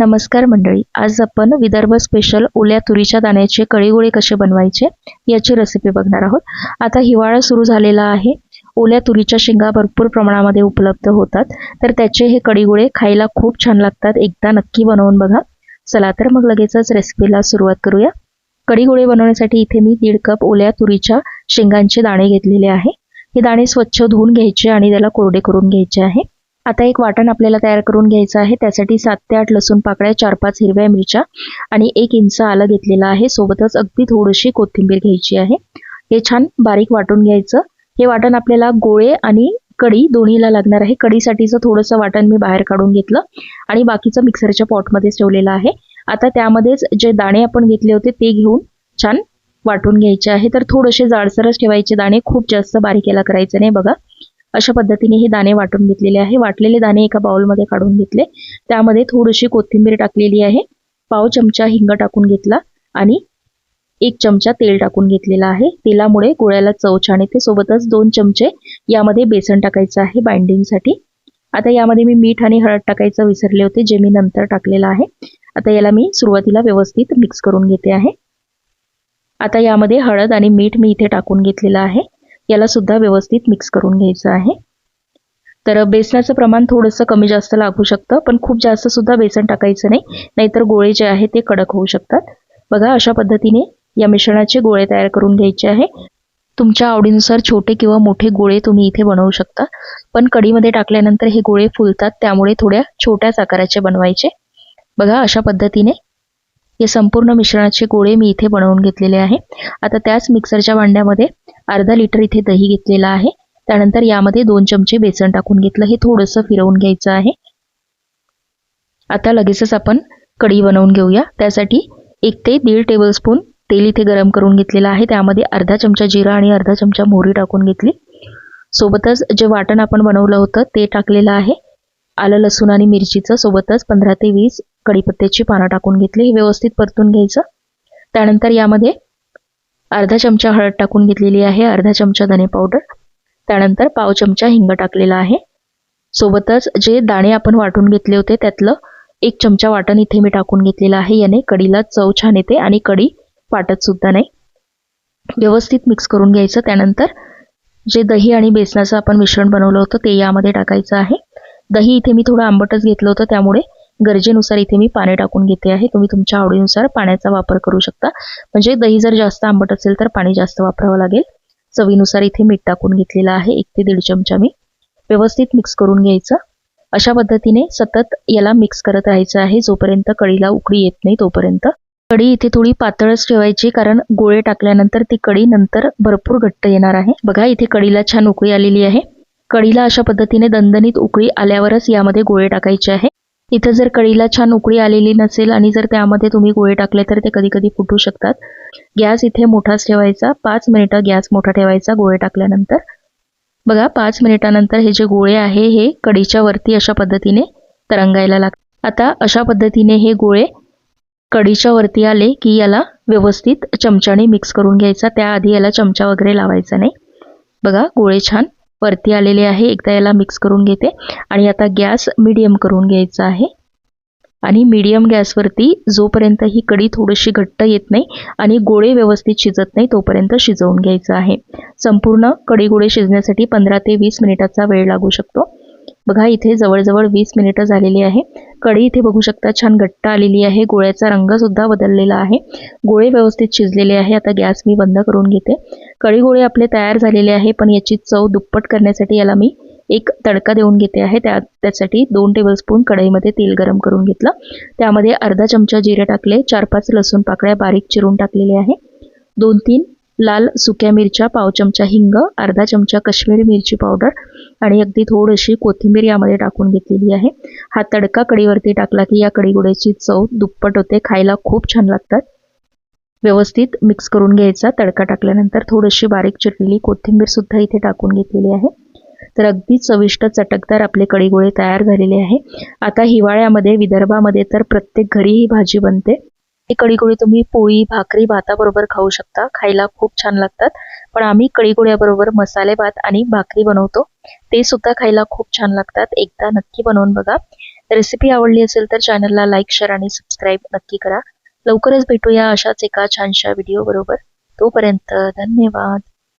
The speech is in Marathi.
नमस्कार मंडळी आज आपण विदर्भ स्पेशल ओल्या तुरीच्या दाण्याचे कळीगोळे कसे बनवायचे याची रेसिपी बघणार आहोत. आता हिवाळा सुरू झालेला आहे. ओल्या तुरीच्या शेंगा भरपूर प्रमाणामध्ये उपलब्ध होतात. तर त्याचे हे कळीगोळे खायला खूप छान लागतात. एकदा नक्की बनवून बघा. चला तर मग लगेचच रेसिपीला सुरुवात करूया. कढीगोळे बनवण्यासाठी इथे मी दीड कप ओल्या तुरीच्या शेंगांचे दाणे घेतलेले आहे. हे दाणे स्वच्छ धुवून घ्यायचे आणि त्याला कोरडे करून घ्यायचे आहे. आता एक वाटण आपल्याला तयार करून घ्यायचं आहे. त्यासाठी सात ते आठ लसूण पाकळ्या चार पाच हिरव्या मिरच्या आणि एक इंच आलं घेतलेलं आहे. सोबतच अगदी थोडीशी कोथिंबीर घ्यायची आहे. हे छान बारीक वाटून घ्यायचं. हे वाटण आपल्याला गोळे आणि कढी दोन्हीला लागणार आहे. कडीसाठीचं थोडंसं वाटण मी बाहेर काढून घेतलं आणि बाकीचं मिक्सरच्या पॉटमध्येच ठेवलेलं आहे. आता त्यामध्येच जे दाणे आपण घेतले होते ते घेऊन छान वाटून घ्यायचे आहे. तर थोडेसे जाडसरच ठेवायचे दाणे. खूप जास्त बारीक याला करायचं नाही बघा. अशा पद्धतीने हे दाणे वाटून घेतलेले आहे. वाटलेले दाणे एका बाउलमध्ये काढून घेतले. त्यामध्ये थोडीशी कोथिंबीर टाकलेली आहे. पाव चमचा हिंग टाकून घेतला आणि एक चमचा तेल टाकून घेतलेला आहे. तेलामुळे गोळ्याला चव छान येते. सोबतच दोन चमचे यामध्ये बेसन टाकायचं आहे बाइंडिंगसाठी. आता यामध्ये मी मीठ आणि हळद टाकायचं विसरले होते जे मी नंतर टाकलेलं आहे. आता याला मी सुरुवातीला व्यवस्थित मिक्स करून घेते आहे. आता यामध्ये हळद आणि मीठ मी इथे टाकून घेतलेलं आहे. याला सुद्धा व्यवस्थित मिक्स करून घ्यायचं आहे. तर बेसनाचं प्रमाण थोडंसं कमी जास्त लागू शकतं पण खूप जास्त सुद्धा बेसन टाकायचं नाही. नाहीतर गोळे जे आहे ते कडक होऊ शकतात. बघा अशा पद्धतीने या मिश्रणाचे गोळे तयार करून घ्यायचे आहे. तुमच्या आवडीनुसार छोटे किंवा मोठे गोळे तुम्ही इथे बनवू शकता. पण कढीमध्ये टाकल्यानंतर हे गोळे फुलतात त्यामुळे थोड्या छोट्याच आकाराचे बनवायचे. बघा अशा पद्धतीने हे संपूर्ण मिश्रणाचे गोळे मी इथे बनवून घेतलेले आहे. आता त्याच मिक्सरच्या भांड्यामध्ये अर्धा लिटर इथे दही घेतलेलं आहे. त्यानंतर यामध्ये दोन चमचे बेसन टाकून घेतलं. हे थोडंसं फिरवून घ्यायचं आहे. आता लगेचच आपण कढी बनवून घेऊया. त्यासाठी एक ते दीड टेबलस्पून तेल इथे गरम करून घेतलेलं आहे. त्यामध्ये अर्धा चमचा जिरा आणि अर्धा चमचा मोहरी टाकून घेतली. सोबतच जे वाटण आपण बनवलं होतं ते टाकलेलं आहे. आलं लसूण आणि मिरचीचं सोबतच पंधरा ते वीस कढीपत्त्याची पानं टाकून घेतली. हे व्यवस्थित परतून घ्यायचं. त्यानंतर यामध्ये अर्धा चमचा हळद टाकून घेतलेली आहे. अर्धा चमचा धने पावडर. त्यानंतर पाव चमचा हिंग टाकलेला आहे. सोबतच जे दाणे आपण वाटून घेतले होते त्यातलं एक चमचा वाटण इथे मी टाकून घेतलेलं आहे. याने कढीला चव छान येते आणि कढी वाटत सुद्धा नाही. व्यवस्थित मिक्स करून घ्यायचं. त्यानंतर जे दही आणि बेसनाचं आपण मिश्रण बनवलं होतं ते यामध्ये टाकायचं आहे. दही इथे मी थोडं आंबटच घेतलं होतं त्यामुळे गरजेनुसार इथे मी पाणी टाकून घेते आहे. तुम्ही तुमच्या आवडीनुसार पाण्याचा वापर करू शकता. म्हणजे दही जर जास्त आंबट असेल तर पाणी जास्त वापरावं लागेल. चवीनुसार इथे मीठ टाकून घेतलेलं आहे. एक ते दीड चमचा मी. व्यवस्थित मिक्स करून घ्यायचं. अशा पद्धतीने सतत याला मिक्स करत राहायचं आहे. जोपर्यंत कढीला उकळी येत नाही तोपर्यंत. कढी इथे थोडी पातळच ठेवायची कारण गोळे टाकल्यानंतर ती कढी नंतर भरपूर घट्ट येणार आहे. बघा इथे कढीला छान उकळी आलेली आहे. कढीला अशा पद्धतीने दणदणीत उकळी आल्यावरच यामध्ये गोळे टाकायचे आहे. इथं जर कढीला छान उकळी आलेली नसेल आणि जर त्यामध्ये तुम्ही गोळे टाकले तर ते कधी कधी फुटू शकतात. गॅस इथे मोठाच ठेवायचा. पाच मिनिटं गॅस मोठा ठेवायचा गोळे टाकल्यानंतर. बघा पाच मिनिटानंतर हे जे गोळे आहे हे कढीच्या वरती अशा पद्धतीने तरंगायला लागतात आता अशा पद्धतीने हे गोळे कढीच्या वरती आले की याला व्यवस्थित चमच्याने मिक्स करून घ्यायचा. त्याआधी याला चमचा वगैरे लावायचा नाही. बघा गोळे छान वरती आलेले आहे. एकदा याला मिक्स करून घेते. आणि आता गॅस मीडियम करून घ्यायचा आहे. आणि मीडियम गॅसवरती जोपर्यंत ही कढी थोडीशी घट्ट येत नाही आणि गोळे व्यवस्थित शिजत नाही तोपर्यंत शिजवून घ्यायचं आहे. संपूर्ण कढी गोळे शिजण्यासाठी पंधरा ते वीस मिनिटाचा वेळ लागू शकतो. बघा इथे जवळजवळ वीस मिनिटं झालेली आहे. कढी इथे बघू शकता छान घट्ट आलेली आहे. गोळ्याचा रंगसुद्धा बदललेला आहे. गोळे व्यवस्थित शिजलेले आहे. आता गॅस मी बंद करून घेते. कळीगोळे आपले तयार झालेले आहे पण याची चव दुप्पट करण्यासाठी याला मी एक तडका देऊन घेते आहे. त्या त्यासाठी दोन टेबलस्पून कढईमध्ये तेल गरम करून घेतलं. त्यामध्ये अर्धा चमचा जिरे टाकले चार पाच लसूण पाकळ्या बारीक चिरून टाकलेले आहे. दोन तीन लाल सुक्या मिरच्या पाव चमचा हिंग अर्धा चमचा काश्मीरी मिरची पावडर आणि अगदी थोडीशी कोथिंबीर यामध्ये टाकून घेतलेली आहे. हा तडका कढीवरती टाकला की या कढीगोड्याची चव दुप्पट होते खायला खूप छान लागतात. व्यवस्थित मिक्स करून घ्यायचा. तडका टाकल्यानंतर थोडीशी बारीक चिरलेली कोथिंबीरसुद्धा इथे टाकून घेतलेली आहे. तर अगदी चविष्ट चटकदार आपले कडीगोळे तयार झालेले आहे. आता हिवाळ्यामध्ये विदर्भामध्ये तर प्रत्येक घरी ही भाजी बनते. हे कडीगोळे तुम्ही पोळी भाकरी भाताबरोबर खाऊ शकता. खायला खूप छान लागतात. पण आम्ही कढीगोळ्याबरोबर मसाले भात आणि भाकरी बनवतो. ते सुद्धा खायला खूप छान लागतात. एकदा नक्की बनवून बघा. रेसिपी आवडली असेल तर चॅनलला लाईक शेअर आणि सबस्क्राईब नक्की करा. लवकरच भेटूया अशाच एका छानशा व्हिडिओ बरोबर. तोपर्यंत धन्यवाद.